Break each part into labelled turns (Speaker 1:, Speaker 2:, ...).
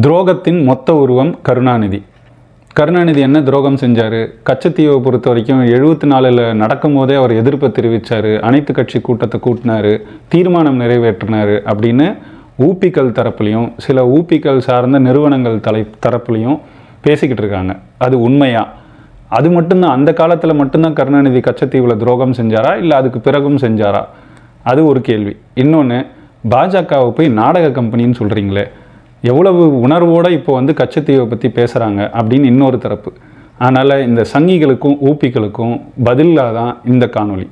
Speaker 1: துரோகத்தின் மொத்த உருவம் கருணாநிதி. கருணாநிதி என்ன துரோகம் செஞ்சார்? கச்சத்தீவை பொறுத்த வரைக்கும் எழுபத்தி நாலில் நடக்கும் போதே அவர் எதிர்ப்பை தெரிவித்தார் அனைத்து கட்சி கூட்டத்தை கூட்டினாரு. தீர்மானம் நிறைவேற்றினார் அப்படின்னு ஊப்பிக்கள் தரப்புலையும் சில ஊப்பிக்கள் சார்ந்த நிறுவனங்கள் தலை தரப்புலையும் பேசிக்கிட்டு இருக்காங்க. அது உண்மையா? அது மட்டும்தான். அந்த காலத்தில் மட்டும்தான் கருணாநிதி கச்சத்தீவில் துரோகம் செஞ்சாரா? இல்லை அதுக்கு பிறகும் செஞ்சாரா? அது ஒரு கேள்வி. இன்னொன்று பாஜகவை போய் நாடக கம்பெனின்னு சொல்கிறீங்களே எவ்வளவு உணர்வோடு இப்போ வந்து கச்சத்தீவை பற்றி பேசுகிறாங்க அப்படின்னு இன்னொரு தரப்பு. அதனால் இந்த சங்கிகளுக்கும் ஊப்பிகளுக்கும் பதிலாக தான் இந்த காணொளி.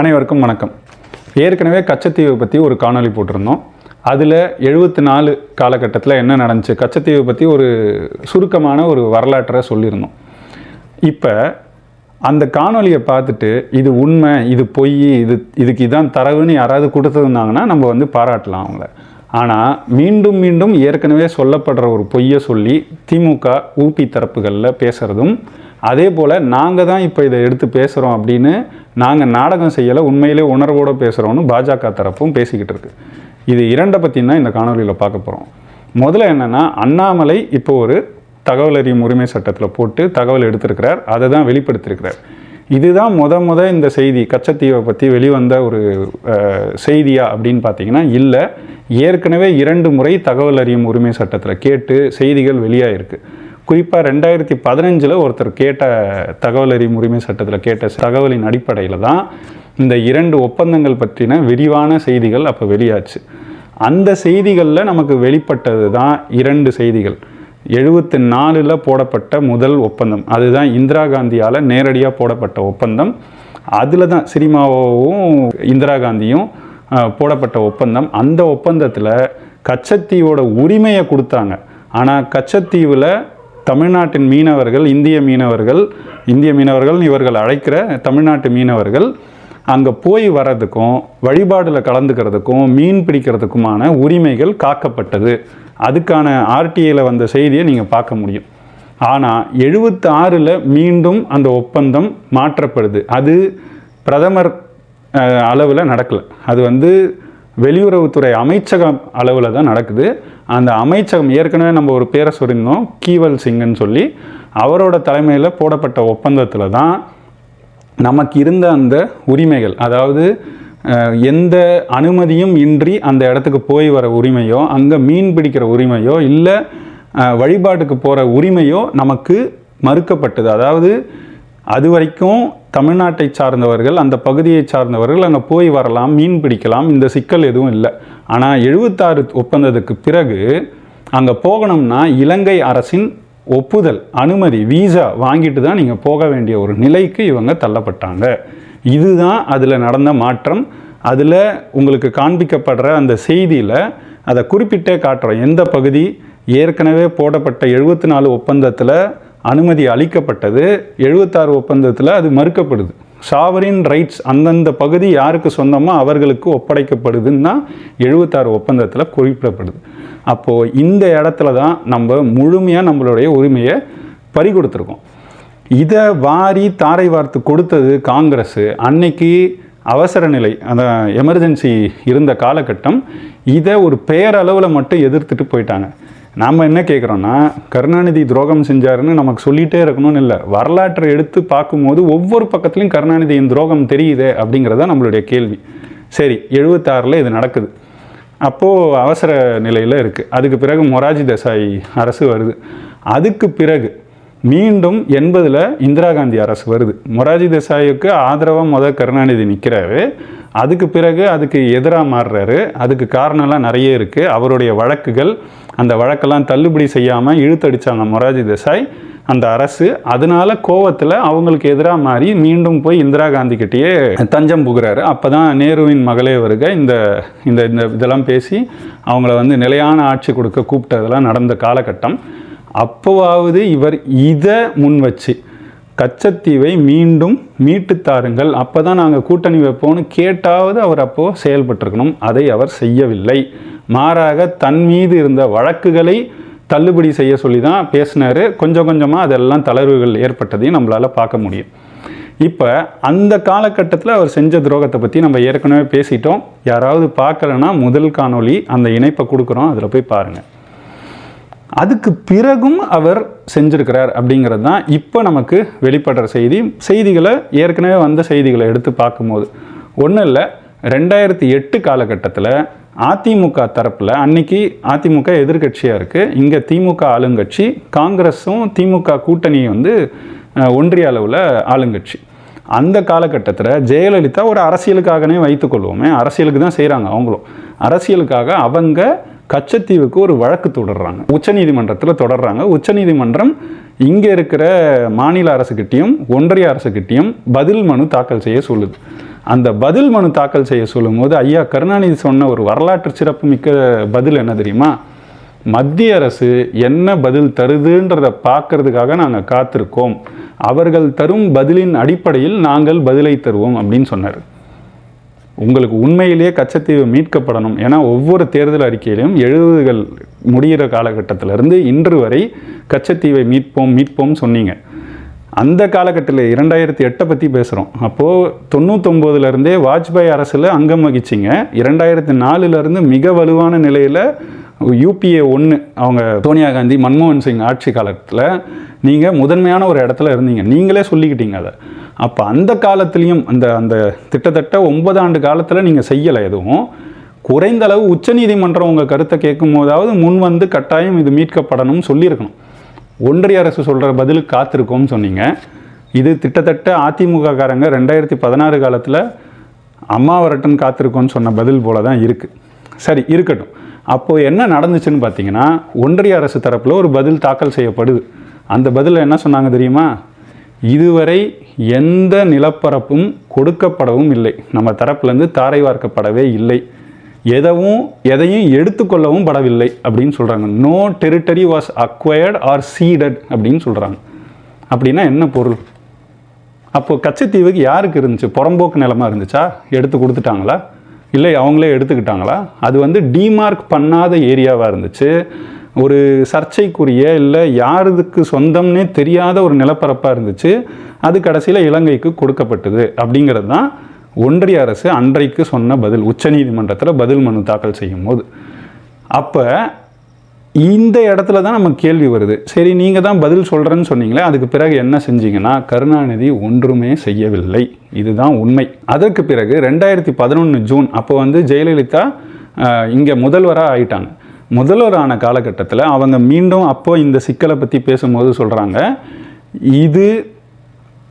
Speaker 1: அனைவருக்கும் வணக்கம். ஏற்கனவே கச்சத்தீவை பற்றி ஒரு காணொளி போட்டிருந்தோம். அதில் எழுபத்தி நாலு காலகட்டத்தில் என்ன நடந்துச்சு? கச்சத்தீவை பற்றி ஒரு சுருக்கமான ஒரு வரலாற்றை சொல்லியிருந்தோம். இப்போ அந்த காணொளியை பார்த்துட்டு இது உண்மை இது பொய் இது இதுக்கு இதான் தரவுன்னு யாராவது கொடுத்துருந்தாங்கன்னா நம்ம வந்து பாராட்டலாம் அவங்கள. ஆனால் மீண்டும் மீண்டும் ஏற்கனவே சொல்லப்படுற ஒரு பொய்யை சொல்லி திமுக ஊபி தரப்புகளில் பேசுகிறதும் அதே போல் நாங்கள் தான் இப்போ இதை எடுத்து பேசுகிறோம் அப்படின்னு நாங்கள் நாடகம் செய்யலை உண்மையிலே உணர்வோடு பேசுகிறோன்னு பாஜக தரப்பும் பேசிக்கிட்டு இருக்கு. இது இரண்டை பற்றியும் தான் இந்த காணொலியில் பார்க்க போகிறோம் முதல்ல என்னென்னா அண்ணாமலை இப்போ ஒரு தகவல் அறியும் உரிமை சட்டத்தில் போட்டு தகவல் எடுத்திருக்கிறார் அதை தான் வெளிப்படுத்தியிருக்கிறார். இதுதான் முத முத இந்த செய்தி கச்சத்தீவை பற்றி வெளிவந்த ஒரு செய்தியா அப்படின்னு பார்த்தீங்கன்னா இல்லை. ஏற்கனவே இரண்டு முறை தகவல் அறியும் உரிமை சட்டத்தில் கேட்டு செய்திகள் வெளியாகிருக்கு குறிப்பாக ரெண்டாயிரத்தி பதினஞ்சில் ஒருத்தர் கேட்ட தகவல் அறியும் உரிமை சட்டத்தில் கேட்ட தகவலின் அடிப்படையில் தான் இந்த இரண்டு ஒப்பந்தங்கள் பற்றின விரிவான செய்திகள் அப்போ வெளியாச்சு. அந்த செய்திகளில் நமக்கு வெளிப்பட்டது தான் இரண்டு செய்திகள். எழுபத்தி நாலில் போடப்பட்ட முதல் ஒப்பந்தம். அதுதான் இந்திரா காந்தியால் நேரடியாக போடப்பட்ட ஒப்பந்தம். அதில் தான் சினிமாவும் இந்திரா காந்தியும் போடப்பட்ட ஒப்பந்தம். அந்த ஒப்பந்தத்தில் கச்சத்தீவோட உரிமையை கொடுத்தாங்க. ஆனால் கச்சத்தீவில் தமிழ்நாட்டின் மீனவர்கள் இந்திய மீனவர்கள் இந்திய மீனவர்கள் இவர்கள் அழைக்கிற தமிழ்நாட்டு மீனவர்கள் அங்கே போய் வர்றதுக்கும் வழிபாடில் கலந்துக்கிறதுக்கும் மீன் பிடிக்கிறதுக்குமான உரிமைகள் காக்கப்பட்டது. அதுக்கான ஆர்டிஐயில் வந்த செய்தியை நீங்கள் பார்க்க முடியும். ஆனால் எழுபத்தி ஆறில் மீண்டும் அந்த ஒப்பந்தம் மாற்றப்படுது. அது பிரதமர் அளவில் நடக்கலை. அது வந்து வெளியுறவுத்துறை அமைச்சகம் அளவில் தான் நடக்குது. அந்த அமைச்சகம் ஏற்கனவே நம்ம ஒரு பேரை சொல்லியிருந்தோம் கீவல் சிங்கன்னு சொல்லி. அவரோட தலைமையில் போடப்பட்ட ஒப்பந்தத்தில் தான் நமக்கு இருந்த அந்த உரிமைகள் அதாவது எந்த அனுமதியும் இன்றி அந்த இடத்துக்கு போய் வர உரிமையோ அங்கே மீன் பிடிக்கிற உரிமையோ இல்லை வழிபாட்டுக்கு போகிற உரிமையோ நமக்கு மறுக்கப்பட்டது. அதாவது அது வரைக்கும் தமிழ்நாட்டை சார்ந்தவர்கள் அந்த பகுதியை சார்ந்தவர்கள் அங்கே போய் வரலாம் மீன் பிடிக்கலாம் இந்த சிக்கல் எதுவும் இல்லை. ஆனால் எழுபத்தாறு ஒப்பந்தத்துக்கு பிறகு அங்கே போகணும்னா இலங்கை அரசின் ஒப்புதல் அனுமதி வீசா வாங்கிட்டு தான் நீங்கள் போக வேண்டிய ஒரு நிலைக்கு இவங்க தள்ளப்பட்டாங்க. இதுதான் அதில் நடந்த மாற்றம். அதில் உங்களுக்கு காண்பிக்கப்படுற அந்த செய்தியில் அதை குறிப்பிட்டே காட்டுறோம். எந்த பகுதி? ஏற்கனவே போடப்பட்ட எழுபத்தி நாலு ஒப்பந்தத்தில் அனுமதி அளிக்கப்பட்டது. எழுபத்தாறு ஒப்பந்தத்தில் அது மறுக்கப்படுது. சாவரின் ரைட்ஸ் அந்தந்த பகுதி யாருக்கு சொந்தமோ அவர்களுக்கு ஒப்படைக்கப்படுதுன்னா எழுபத்தாறு ஒப்பந்தத்தில் குறிப்பிடப்படுது. அப்போது இந்த இடத்துல தான் நம்ம முழுமையாக நம்மளுடைய உரிமையை பறி கொடுத்துருக்கோம் இதை வாரி தாரை வார்த்து கொடுத்தது காங்கிரஸ். அன்னைக்கு அவசர நிலை அந்த எமர்ஜென்சி இருந்த காலகட்டம் இதை ஒரு பேரளவில் மட்டும் எதிர்த்துட்டு போயிட்டாங்க. நாம் என்ன கேட்குறோன்னா கருணாநிதி துரோகம் செஞ்சாருன்னு நமக்கு சொல்லிகிட்டே இருக்கணும்னு இல்லை. வரலாற்றை எடுத்து பார்க்கும்போது ஒவ்வொரு பக்கத்துலையும் கருணாநிதியின் துரோகம் தெரியுதே அப்படிங்கிறத நம்மளுடைய கேள்வி. சரி எழுபத்தாறில் இது நடக்குது. அப்போது அவசர நிலையில் இருக்குது அதுக்கு பிறகு மொராஜி தேசாய் அரசு வருது. அதுக்கு பிறகு மீண்டும் எண்பதில் இந்திரா காந்தி அரசு வருது. மொராஜி தேசாய்க்கு ஆதரவாக முதல் கருணாநிதி நிற்கிறாரு அதுக்கு பிறகு அதுக்கு எதிராக மாறுறாரு. அதுக்கு காரணம்லாம் நிறைய இருக்குது அவருடைய வழக்குகள் அந்த வழக்கெல்லாம் தள்ளுபடி செய்யாமல் இழுத்தடித்தாங்க மொராஜி தேசாய். அந்த அரசு அதனால கோவத்தில் அவங்களுக்கு எதிராக மாறி மீண்டும் போய் இந்திரா காந்தி கிட்டேயே தஞ்சம் புகுறாரு. அப்போ தான் நேருவின் மகளே வருக இந்த இந்த இந்த இதெல்லாம் பேசி அவங்கள வந்து நிலையான ஆட்சி கொடுக்க கூப்பிட்டதெல்லாம் நடந்த காலகட்டம். அப்போவாவது இவர் இதை முன் வச்சு கச்சத்தீவை மீண்டும் மீட்டு தாருங்கள். அப்போ தான் நாங்கள் கூட்டணி வைப்போம்னு கேட்டாவது அவர் அப்போது செயல்பட்டிருக்கணும். அதை அவர் செய்யவில்லை. மாறாக தன் மீது இருந்த வழக்குகளை தள்ளுபடி செய்ய சொல்லி தான் பேசினார். கொஞ்சம் கொஞ்சமாக அதெல்லாம் தளர்வுகள் ஏற்பட்டதையும் நம்மளால் பார்க்க முடியும். இப்போ அந்த காலகட்டத்தில் அவர் செஞ்ச துரோகத்தை பற்றி நம்ம ஏற்கனவே பேசிட்டோம். யாராவது பார்க்கலன்னா முதல் காணொளி அந்த இணைப்பை கொடுக்குறோம். அதில் போய் பாருங்கள் அதுக்கு பிறகும் அவர் செஞ்சுருக்கிறார் அப்படிங்கிறது தான் இப்போ நமக்கு வெளிப்படுற செய்தி. செய்திகளை ஏற்கனவே வந்த செய்திகளை எடுத்து பார்க்கும்போது. ஒன்றும் இல்லை ரெண்டாயிரத்தி எட்டு காலகட்டத்தில் அதிமுக தரப்பில் அன்னைக்கு அதிமுக எதிர்க்கட்சியாக இருக்குது இங்கே திமுக ஆளுங்கட்சி காங்கிரஸும் திமுக கூட்டணி வந்து ஒன்றிய அளவில் ஆளுங்கட்சி. அந்த காலகட்டத்தில் ஜெயலலிதா ஒரு அரசியலுக்காகனே வைத்துக்கொள்வோமே அரசியலுக்கு தான் செய்கிறாங்க அவங்களும். அரசியலுக்காக அவங்க கச்சத்தீவுக்கு ஒரு வழக்கு தொடர்றாங்க. உச்சநீதிமன்றத்தில் தொடர்றாங்க. உச்சநீதிமன்றம் இங்கே இருக்கிற மாநில அரசுக்கிட்டையும் ஒன்றிய அரசுக்கிட்டையும் பதில் மனு தாக்கல் செய்ய சொல்லுது. அந்த பதில் மனு தாக்கல் செய்ய சொல்லும்போது ஐயா கருணாநிதி சொன்ன ஒரு வரலாற்று சிறப்புமிக்க பதில் என்ன தெரியுமா? மத்திய அரசு என்ன பதில் தருதுன்றதை பார்க்கறதுக்காக நாங்கள் காத்திருக்கோம். அவர்கள் தரும் பதிலின் அடிப்படையில் நாங்கள் பதிலை தருவோம் அப்படின்னு சொன்னார். உங்களுக்கு உண்மையிலேயே கச்சத்தீவு மீட்கப்படணும். ஏன்னா ஒவ்வொரு தேர்தல் அறிக்கையிலும் எழுபதுகள் முடிகிற காலகட்டத்திலிருந்து இன்று வரை கச்சத்தீவை மீட்போம் மீட்போம் சொன்னீங்க. அந்த காலகட்டத்தில் இரண்டாயிரத்தி எட்டை பற்றி பேசுகிறோம் அப்போது தொண்ணூத்தொம்போதுலேருந்தே வாஜ்பாய் அரசில் அங்கம் வகிச்சிங்க. இரண்டாயிரத்தி நாலுலேருந்து மிக வலுவான நிலையில் யூபிஏ ஒன்று அவங்க சோனியா காந்தி மன்மோகன் சிங் ஆட்சி காலத்தில் நீங்கள் முதன்மையான ஒரு இடத்துல இருந்தீங்க. நீங்களே சொல்லிக்கிட்டீங்க அதை. அப்போ அந்த காலத்துலேயும் அந்த அந்த கிட்டத்தட்ட ஒன்பது ஆண்டு காலத்தில் நீங்கள் செய்யலை எதுவும். குறைந்த அளவு உச்சநீதிமன்றம் உங்கள் கருத்தை கேட்கும் போதாவது முன் வந்து கட்டாயம் இது மீட்கப்படணும்னு சொல்லியிருக்கணும். ஒன்றிய அரசு சொல்கிற பதில் காத்திருக்கோம்னு சொன்னீங்க. இது திட்டத்தட்ட அதிமுக காரங்க ரெண்டாயிரத்தி பதினாறு காலத்தில் அம்மா வரட்டன் காத்திருக்கோம்னு சொன்ன பதில் போல தான் இருக்குது சரி இருக்கட்டும். அப்போது என்ன நடந்துச்சுன்னு பார்த்தீங்கன்னா ஒன்றிய அரசு தரப்பில் ஒரு பதில் தாக்கல் செய்யப்படுது. அந்த பதிலில் என்ன சொன்னாங்க தெரியுமா? இதுவரை எந்த நிலப்பரப்பும் கொடுக்கப்படவும் இல்லை. நம்ம தரப்புலேருந்து தாரை வார்க்கப்படவே இல்லை. எதவும் எதையும் எடுத்துக்கொள்ளவும் படவில்லை அப்படின்னு சொல்கிறாங்க no territory was acquired or ceded அப்படின்னு சொல்கிறாங்க அப்படின்னா என்ன பொருள்? அப்போது கச்சத்தீவுக்கு யாருக்கு இருந்துச்சு? புறம்போக்கு நிலமாக இருந்துச்சா? எடுத்து கொடுத்துட்டாங்களா? இல்லை அவங்களே எடுத்துக்கிட்டாங்களா? அது வந்து டிமார்க் பண்ணாத ஏரியாவாக இருந்துச்சு. ஒரு சர்ச்சைக்குரிய இல்லை யாருக்கு சொந்தம்னே தெரியாத ஒரு நிலப்பரப்பாக இருந்துச்சு. அது கடைசியில் இலங்கைக்கு கொடுக்கப்பட்டது அப்படிங்கிறது தான் ஒன்றிய அரசு அன்றைக்கு சொன்ன பதில் உச்சநீதிமன்றத்தில் பதில் மனு தாக்கல் செய்யும் போது அப்போ இந்த இடத்துல தான் நமக்கு கேள்வி வருது. சரி நீங்கள் தான் பதில் சொல்கிறேன்னு சொன்னீங்களே அதுக்கு பிறகு என்ன செஞ்சீங்கன்னா கருணாநிதி ஒன்றுமே செய்யவில்லை. இதுதான் உண்மை. அதற்கு பிறகு ரெண்டாயிரத்தி பதினொன்று ஜூன் அப்போ வந்து ஜெயலலிதா இங்கே முதல்வராக ஆயிட்டாங்க. முதல்வரான காலகட்டத்தில் அவங்க மீண்டும் அப்போ இந்த சிக்கலை பற்றி பேசும்போது சொல்கிறாங்க இது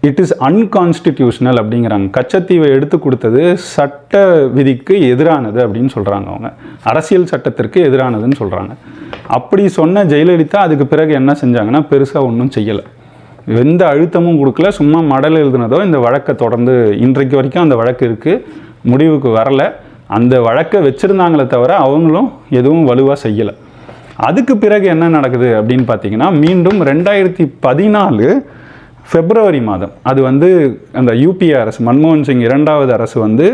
Speaker 1: இட் இஸ் அன்கான்ஸ்டிடியூஷனல் அப்படிங்கிறாங்க. கச்சத்தீவை எடுத்து கொடுத்தது சட்ட விதிக்கு எதிரானது அப்படின்னு சொல்கிறாங்க அவங்க. அரசியல் சட்டத்திற்கு எதிரானதுன்னு சொல்கிறாங்க அப்படி சொன்ன ஜெயலலிதா அதுக்கு பிறகு என்ன செஞ்சாங்கன்னா பெருசாக ஒன்றும் செய்யலை. எந்த அழுத்தமும் கொடுக்கல. சும்மா மடல் எழுதுனதோ இந்த வழக்கை தொடர்ந்து இன்றைக்கு வரைக்கும் அந்த வழக்கு இருக்குது முடிவுக்கு வரலை. அந்த வழக்கை வச்சுருந்தாங்களே தவிர அவங்களும் எதுவும் வலுவாக செய்யலை. அதுக்கு பிறகு என்ன நடக்குது அப்படின்னு பார்த்தீங்கன்னா மீண்டும் ரெண்டாயிரத்தி பதினாலு பிப்ரவரி மாதம். அது வந்து அந்த யூபிஏ அரசு மன்மோகன் சிங் இரண்டாவது அரசு வந்து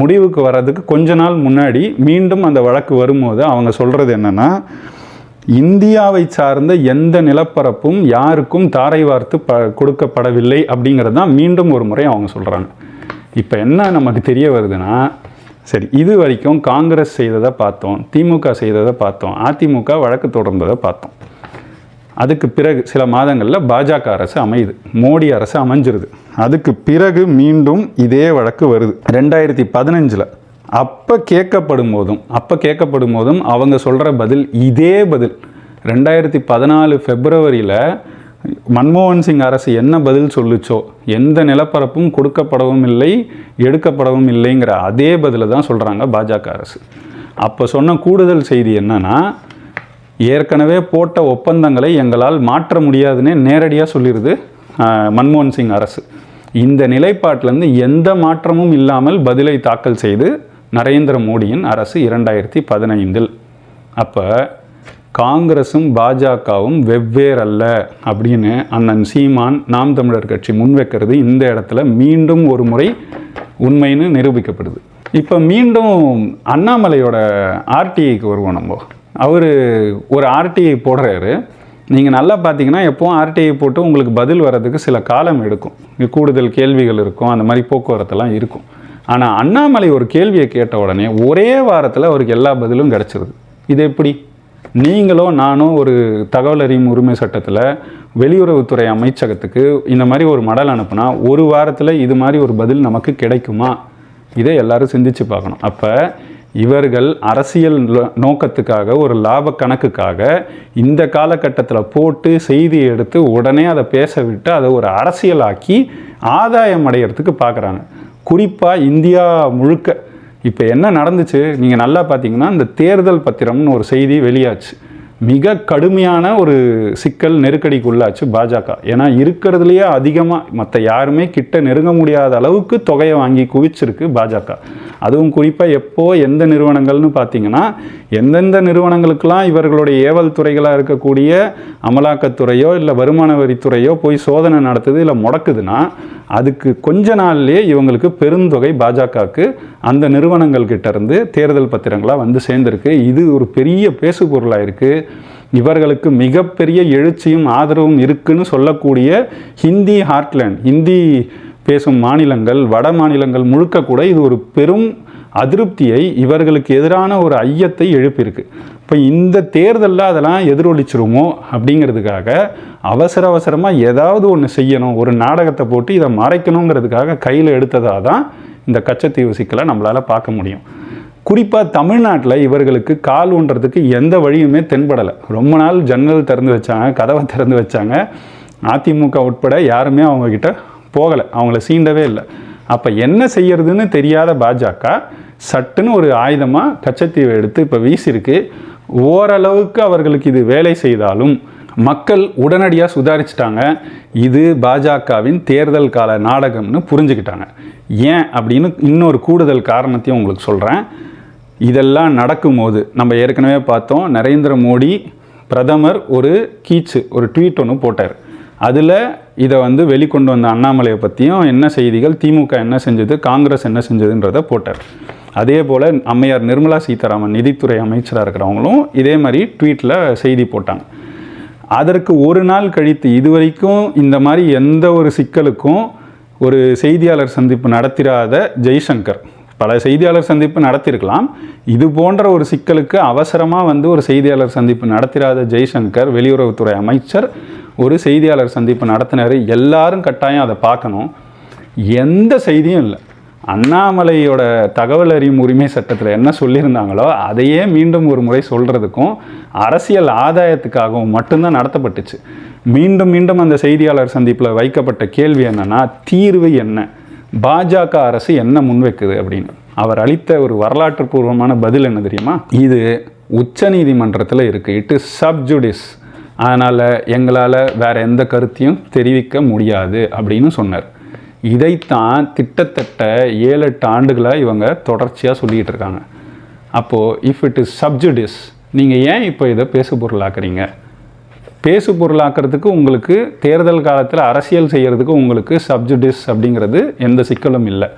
Speaker 1: முடிவுக்கு வர்றதுக்கு கொஞ்ச நாள் முன்னாடி மீண்டும் அந்த வழக்கு வரும்போது அவங்க சொல்கிறது என்னென்னா இந்தியாவை சார்ந்த எந்த நிலப்பரப்பும் யாருக்கும் தாரை வார்த்து ப கொடுக்கப்படவில்லை அப்படிங்கிறது தான் மீண்டும் ஒரு முறை அவங்க சொல்கிறாங்க இப்போ என்ன நமக்கு தெரிய வருதுன்னா சரி இது வரைக்கும் காங்கிரஸ் செய்ததை பார்த்தோம் திமுக செய்ததை பார்த்தோம் அதிமுக வழக்கு தொடர்ந்ததை பார்த்தோம். அதுக்கு பிறகு சில மாதங்களில் பாஜக அரசு அமையுது. மோடி அரசு அமைஞ்சிருது. அதுக்கு பிறகு மீண்டும் இதே வழக்கு வருது. ரெண்டாயிரத்தி பதினஞ்சில் அப்போ கேட்கப்படும் போதும் அப்போ கேட்கப்படும் போதும் அவங்க சொல்கிற பதில் இதே பதில். ரெண்டாயிரத்தி பதினாலு ஃபெப்ரவரியில் மன்மோகன் சிங் அரசு என்ன பதில் சொல்லுச்சோ எந்த நிலப்பரப்பும் கொடுக்கப்படவும் இல்லை எடுக்கப்படவும் இல்லைங்கிற அதே பதிலை தான் சொல்கிறாங்க பாஜக அரசு. அப்போ சொன்ன கூடுதல் செய்தி என்னன்னா ஏற்கனவே போட்ட ஒப்பந்தங்களை எங்களால் மாற்ற முடியாதுன்னே நேரடியாக சொல்லிடுது மன்மோகன் சிங் அரசு. இந்த நிலைப்பாட்டிலேருந்து எந்த மாற்றமும் இல்லாமல் பதிலை தாக்கல் செய்து நரேந்திர மோடியின் அரசு இரண்டாயிரத்தி பதினைந்தில். அப்போ காங்கிரஸும் பாஜகவும் வெவ்வேறல்ல அப்படின்னு அண்ணன் சீமான் நாம் தமிழர் கட்சி முன்வைக்கிறது இந்த இடத்துல மீண்டும் ஒரு முறை உண்மைன்னு நிரூபிக்கப்படுது. இப்போ மீண்டும் அண்ணாமலையோட ஆர்டிஐக்கு வருவோம் நம்ம. அவர் ஒரு ஆர்டிஐ போடுறாரு. நீங்கள் நல்லா பார்த்தீங்கன்னா எப்போவும் ஆர்டிஐ போட்டு உங்களுக்கு பதில் வர்றதுக்கு சில காலம் எடுக்கும். கூடுதல் கேள்விகள் இருக்கும் அந்த மாதிரி போக்குவரத்தெல்லாம் இருக்கும். ஆனால் அண்ணாமலை ஒரு கேள்வியை கேட்ட உடனே ஒரே வாரத்தில் அவருக்கு எல்லா பதிலும் கிடச்சிருது. இது எப்படி? நீங்களும் நானும் ஒரு தகவல் அறியும் உரிமை சட்டத்தில் வெளியுறவுத்துறை அமைச்சகத்துக்கு இந்த மாதிரி ஒரு மடல் அனுப்புனா ஒரு வாரத்தில் இது மாதிரி ஒரு பதில் நமக்கு கிடைக்குமா? இதை எல்லாரும் சிந்திச்சு பார்க்கணும். அப்போ இவர்கள் அரசியல் நோக்கத்துக்காக ஒரு லாப கணக்குக்காக இந்த காலகட்டத்தில் போட்டு செய்தி எடுத்து உடனே அதை பேச விட்டு அதை ஒரு அரசியலாக்கி ஆதாயம் அடையிறதுக்கு பார்க்குறாங்க குறிப்பாக இந்தியா முழுக்க. இப்போ என்ன நடந்துச்சு? நீங்கள் நல்லா பார்த்தீங்கன்னா இந்த தேர்தல் பத்திரம்னு ஒரு செய்தி வெளியாச்சு. மிக கடுமையான ஒரு சிக்கல் நெருக்கடிக்கு உள்ளாச்சு பாஜக. ஏன்னா இருக்கிறதுலையே அதிகமாக மற்ற யாருமே கிட்ட நெருங்க முடியாத அளவுக்கு தொகையை வாங்கி குவிச்சிருக்கு பாஜக. அதுவும் குறிப்பாக எப்போ எந்த நிறுவனங்கள்னு பார்த்தீங்கன்னா எந்தெந்த நிறுவனங்களுக்கெல்லாம் இவர்களுடைய ஏவல் துறைகளாக இருக்கக்கூடிய அமலாக்கத்துறையோ இல்லை வருமான வரித்துறையோ போய் சோதனை நடத்துது இல்லை முடக்குதுன்னா அதுக்கு கொஞ்ச நாள்லேயே இவங்களுக்கு பெருந்தொகை பாஜகவுக்கு அந்த நிறுவனங்கள் கிட்ட இருந்து தேர்தல் பத்திரங்களாக வந்து சேர்ந்துருக்கு. இது ஒரு பெரிய பேசு பொருளாக இருக்குது இவர்களுக்கு மிகப்பெரிய எழுச்சியும் ஆதரவும் இருக்குன்னு சொல்லக்கூடிய ஹிந்தி ஹார்ட்லேண்ட் ஹிந்தி பேசும் மாநிலங்கள் வட மாநிலங்கள் முழுக்க கூட இது ஒரு பெரும் அதிருப்தியை இவர்களுக்கு எதிரான ஒரு ஐயத்தை எழுப்பியிருக்கு. இப்போ இந்த தேர்தலில் அதெல்லாம் எதிரொலிச்சிருமோ அப்படிங்கிறதுக்காக அவசர அவசரமாக ஏதாவது ஒன்று செய்யணும் ஒரு நாடகத்தை போட்டு இதை மறைக்கணுங்கிறதுக்காக கையில் எடுத்ததாக தான் இந்த கச்சத்தீவு சிக்கலை நம்மளால் பார்க்க முடியும். குறிப்பாக தமிழ்நாட்டில் இவர்களுக்கு கால் ஊன்றதுக்கு எந்த வழியுமே தென்படலை. ரொம்ப நாள் ஜன்னல் திறந்து வச்சாங்க கதவை திறந்து வச்சாங்க. அதிமுக உட்பட யாருமே அவங்கக்கிட்ட போகலை. அவங்கள சீண்டவே இல்லை. அப்போ என்ன செய்யறதுன்னு தெரியாத பாஜக சட்டுன்னு ஒரு ஆயுதமாக கச்சத்தீவை எடுத்து இப்போ வீசியிருக்கு ஓரளவுக்கு அவர்களுக்கு இது வேலை செய்தாலும் மக்கள் உடனடியாக சுதாரிச்சிட்டாங்க. இது பாஜகவின் தேர்தல் கால நாடகம்னு புரிஞ்சுக்கிட்டாங்க. ஏன் அப்படின்னு இன்னொரு கூடுதல் காரணத்தையும் உங்களுக்கு சொல்கிறேன் இதெல்லாம் நடக்கும்போது நம்ம ஏற்கனவே பார்த்தோம் நரேந்திர மோடி பிரதமர் ஒரு கீச்சு ஒரு ட்வீட் ஒன்று போட்டார். அதில் இதை வந்து வெளிக்கொண்டு வந்த அண்ணாமலையை பற்றியும் என்ன செய்திகள் திமுக என்ன செஞ்சது காங்கிரஸ் என்ன செஞ்சதுன்றதை போட்டார். அதே போல் அம்மையார் நிர்மலா சீதாராமன் நிதித்துறை அமைச்சராக இருக்கிறவங்களும் இதே மாதிரி ட்வீட்டில் செய்தி போட்டாங்க. அதற்கு ஒரு நாள் கழித்து இதுவரைக்கும் இந்த மாதிரி எந்த ஒரு சிக்கலுக்கும் ஒரு செய்தியாளர் சந்திப்பு நடத்திராத ஜெய்சங்கர். பல செய்தியாளர் சந்திப்பு நடத்தியிருக்கலாம். இது போன்ற ஒரு சிக்கலுக்கு அவசரமாக வந்து ஒரு செய்தியாளர் சந்திப்பு நடத்திராத ஜெய்சங்கர் வெளியுறவுத்துறை அமைச்சர் ஒரு செய்தியாளர் சந்திப்பு நடத்தினார். எல்லாரும் கட்டாயம் அதை பார்க்கணும். எந்த செய்தியும் இல்லை. அண்ணாமலையோட தகவல் அறியும் உரிமை சட்டத்தில் என்ன சொல்லியிருந்தாங்களோ அதையே மீண்டும் ஒரு முறை சொல்கிறதுக்கும் அரசியல் ஆதாயத்துக்காகவும் மட்டும்தான் நடத்தப்பட்டுச்சு. மீண்டும் மீண்டும் அந்த செய்தியாளர் சந்திப்பில் வைக்கப்பட்ட கேள்வி என்னென்னா தீர்வு என்ன? பாஜக அரசு என்ன முன்வைக்குது அப்படின்னு? அவர் அளித்த ஒரு வரலாற்று பூர்வமான பதில் என்ன தெரியுமா? இது உச்சநீதிமன்றத்தில் இருக்குது இட் இஸ் சப்ஜுடிஸ் அதனால் எங்களால் வேற எந்த கருத்தையும் தெரிவிக்க முடியாது அப்படின்னு சொன்னார். இதைத்தான் கிட்டத்தட்ட ஏழு எட்டு ஆண்டுகளாக இவங்க தொடர்ச்சியாக சொல்லிகிட்டு இருக்காங்க. அப்போது இஃப் இட் இஸ் சப்ஜுடிஸ் நீங்கள் ஏன் இப்போ இதை பேசு பொருளாக்குறீங்க பேசு பொருளாக்குறதுக்கு உங்களுக்கு தேர்தல் காலத்தில் அரசியல் செய்கிறதுக்கு உங்களுக்கு சப்ஜுடிஸ் அப்படிங்கிறது எந்த சிக்கலும் இல்லை.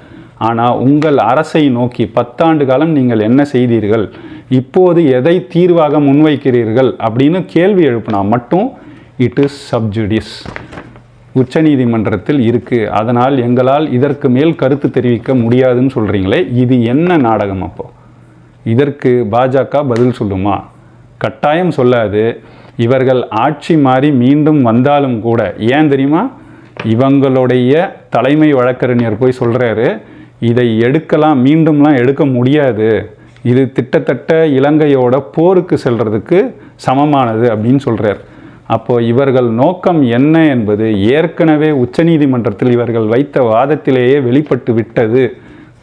Speaker 1: ஆனால் உங்கள் அரசை நோக்கி பத்தாண்டு காலம் நீங்கள் என்ன செய்தீர்கள் இப்போது எதை தீர்வாக முன்வைக்கிறீர்கள் அப்படின்னு கேள்வி எழுப்பினா மட்டும் இட் இஸ் சப்ஜுடிஸ் உச்சநீதிமன்றத்தில் இருக்குது அதனால் எங்களால் இதற்கு மேல் கருத்து தெரிவிக்க முடியாதுன்னு சொல்கிறீங்களே இது என்ன நாடகம் அப்போ? இதற்கு பாஜக பதில் சொல்லுமா? கட்டாயம் சொல்லாது. இவர்கள் ஆட்சி மாறி மீண்டும் வந்தாலும் கூட ஏன் தெரியுமா? இவங்களுடைய தலைமை வழக்கறிஞர் போய் சொல்கிறாரு இதை எடுக்கலாம் மீண்டும்லாம் எடுக்க முடியாது. இது திட்டத்தட்ட இலங்கையோட போருக்கு செல்றதுக்கு சமமானது அப்படின்னு சொல்கிறார் அப்போது இவர்கள் நோக்கம் என்ன என்பது ஏற்கனவே உச்சநீதிமன்றத்தில் இவர்கள் வைத்த வாதத்திலேயே வெளிப்பட்டு விட்டது.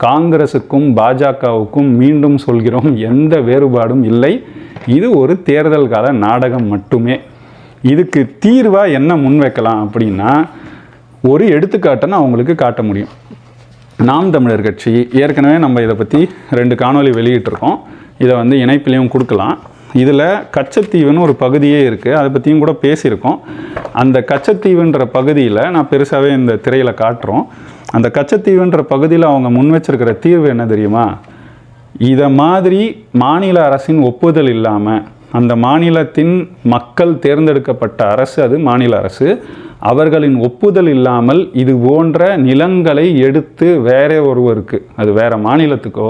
Speaker 1: காங்கிரசுக்கும் பாஜகவுக்கும் மீண்டும் சொல்கிறோம் எந்த வேறுபாடும் இல்லை. இது ஒரு தேர்தல் கால நாடகம் மட்டுமே. இதுக்கு தீர்வாக என்ன முன்வைக்கலாம் அப்படின்னா ஒரு எடுத்துக்காட்டை நான் காட்ட முடியும். நாம் தமிழர் கட்சி ஏற்கனவே நம்ம இதை பற்றி ரெண்டு காணொளி வெளியிட்டிருக்கோம். இதை வந்து இணைப்பிலையும் கொடுக்கலாம். இதில் கச்சத்தீவுன்னு ஒரு பகுதியே இருக்குது அதை பற்றியும் கூட பேசியிருக்கோம். அந்த கச்சத்தீவுன்ற பகுதியில் நான் பெருசாகவே இந்த திரையில் காட்டுறோம். அந்த கச்சத்தீவுன்ற பகுதியில் அவங்க முன் வச்சிருக்கிற தீர்வு என்ன தெரியுமா? இதை மாதிரி மாநில அரசின் ஒப்புதல் இல்லாமல் அந்த மாநிலத்தின் மக்கள் தேர்ந்தெடுக்கப்பட்ட அரசு அது மாநில அரசு அவர்களின் ஒப்புதல் இல்லாமல் இது போன்ற நிலங்களை எடுத்து வேற ஒருவருக்கு அது வேற மாநிலத்துக்கோ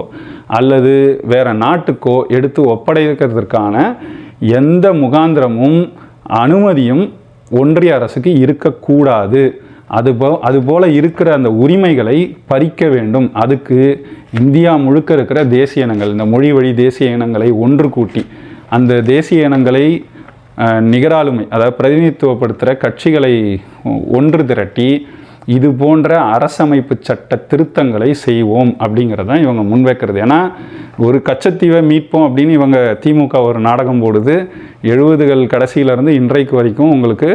Speaker 1: அல்லது வேற நாட்டுக்கோ எடுத்து ஒப்படைக்கிறதுக்கான எந்த முகாந்திரமும் அனுமதியும் ஒன்றிய அரசுக்கு இருக்கக்கூடாது. அதுபோ அதுபோல் இருக்கிற அந்த உரிமைகளை பறிக்க வேண்டும். அதுக்கு இந்தியா முழுக்க இருக்கிற தேசிய இனங்கள் இந்த மொழி வழி தேசிய இனங்களை ஒன்று கூட்டி அந்த தேசிய இனங்களை நிகராளுமை அதாவது பிரதிநிதித்துவப்படுத்துகிற கட்சிகளை ஒன்று திரட்டி இது போன்ற அரசமைப்பு சட்ட திருத்தங்களை செய்வோம் அப்படிங்கிறது தான் இவங்க முன்வைக்கிறது. ஏன்னா ஒரு கச்சத்தீவை மீட்போம் அப்படின்னு இவங்க திமுக ஒரு நாடகம் போடுது. எழுபதுகள் கடைசியிலேருந்து இன்றைக்கு வரைக்கும் உங்களுக்கு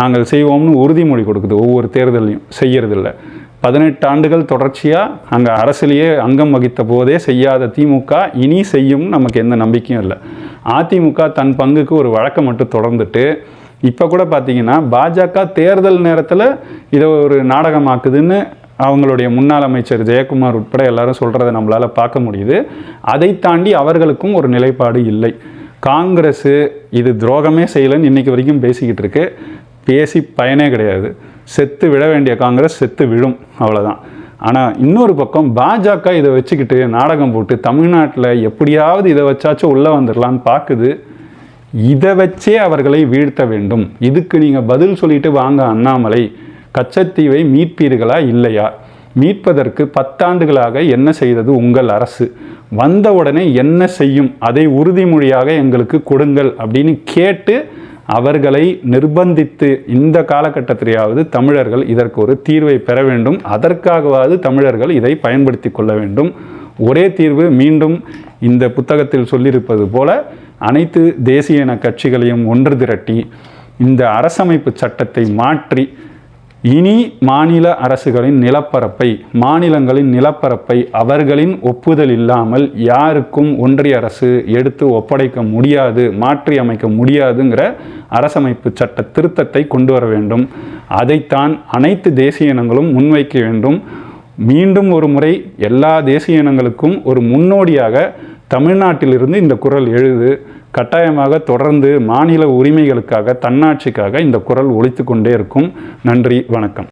Speaker 1: நாங்கள் செய்வோம்னு உறுதிமொழி கொடுக்குது. ஒவ்வொரு தேர்தலையும் செய்யறதில்ல. பதினெட்டு ஆண்டுகள் தொடர்ச்சியாக அங்கே அரசிலேயே அங்கம் வகித்த போதே செய்யாத திமுக இனி செய்யும் நமக்கு எந்த நம்பிக்கையும் இல்லை. அதிமுக தன் பங்குக்கு ஒரு வழக்கை மட்டும் தொடர்ந்துட்டு இப்போ கூட பார்த்தீங்கன்னா பாஜக தேர்தல் நேரத்தில் இதை ஒரு நாடகமாக்குதுன்னு அவங்களுடைய முன்னாள் அமைச்சர் ஜெயக்குமார் உட்பட எல்லாரும் சொல்கிறத நம்மளால் பார்க்க முடியுது. அதை தாண்டி அவர்களுக்கும் ஒரு நிலைப்பாடு இல்லை. காங்கிரஸு இது துரோகமே செய்யலைன்னு இன்றைக்கி வரைக்கும் பேசிக்கிட்டு இருக்கு. பேசி பயனே கிடையாது. செத்து விட வேண்டிய காங்கிரஸ் செத்து விழும் அவ்வளோதான் ஆனால் இன்னொரு பக்கம் பாஜக இதை வச்சுக்கிட்டு நாடகம் போட்டு தமிழ்நாட்டில் எப்படியாவது இதை வச்சாச்சும் உள்ளே வந்துடலான்னு பார்க்குது இதை வச்சே அவர்களை வீழ்த்த வேண்டும். இதுக்கு நீங்கள் பதில் சொல்லிட்டு வாங்க அண்ணாமலை. கச்சத்தீவை மீட்பீர்களா இல்லையா? மீட்பதற்கு பத்தாண்டுகளாக என்ன செய்தது உங்கள் அரசு? வந்த உடனே என்ன செய்யும்? அதை உறுதிமொழியாக எங்களுக்கு கொடுங்கள் அப்படின்னு கேட்டு அவர்களை நிர்பந்தித்து இந்த காலகட்டத்திலேயாவது தமிழர்கள் இதற்கு ஒரு தீர்வை பெற வேண்டும். அதற்காகவாவது தமிழர்கள் இதை பயன்படுத்தி கொள்ள வேண்டும். ஒரே தீர்வு மீண்டும் இந்த புத்தகத்தில் சொல்லியிருப்பது போல அனைத்து தேசிய இன கட்சிகளையும் ஒன்று திரட்டி இந்த அரசமைப்பு சட்டத்தை மாற்றி இனி மாநில அரசுகளின் நிலப்பரப்பை மாநிலங்களின் நிலப்பரப்பை அவர்களின் ஒப்புதல் இல்லாமல் யாருக்கும் ஒன்றிய அரசு எடுத்து ஒப்படைக்க முடியாது மாற்றி அமைக்க முடியாதுங்கிற அரசமைப்பு சட்ட திருத்தத்தை கொண்டு வர வேண்டும். அதைத்தான் அனைத்து தேசிய இனங்களும் முன்வைக்க வேண்டும். மீண்டும் ஒரு முறை எல்லா தேசிய இனங்களுக்கும் ஒரு முன்னோடியாக தமிழ்நாட்டிலிருந்து இந்த குரல் எழுது கட்டாயமாக தொடர்ந்து மாநில உரிமைகளுக்காக தன்னாட்சிக்காக இந்த குரல் ஒழித்து கொண்டே இருக்கும். நன்றி வணக்கம்.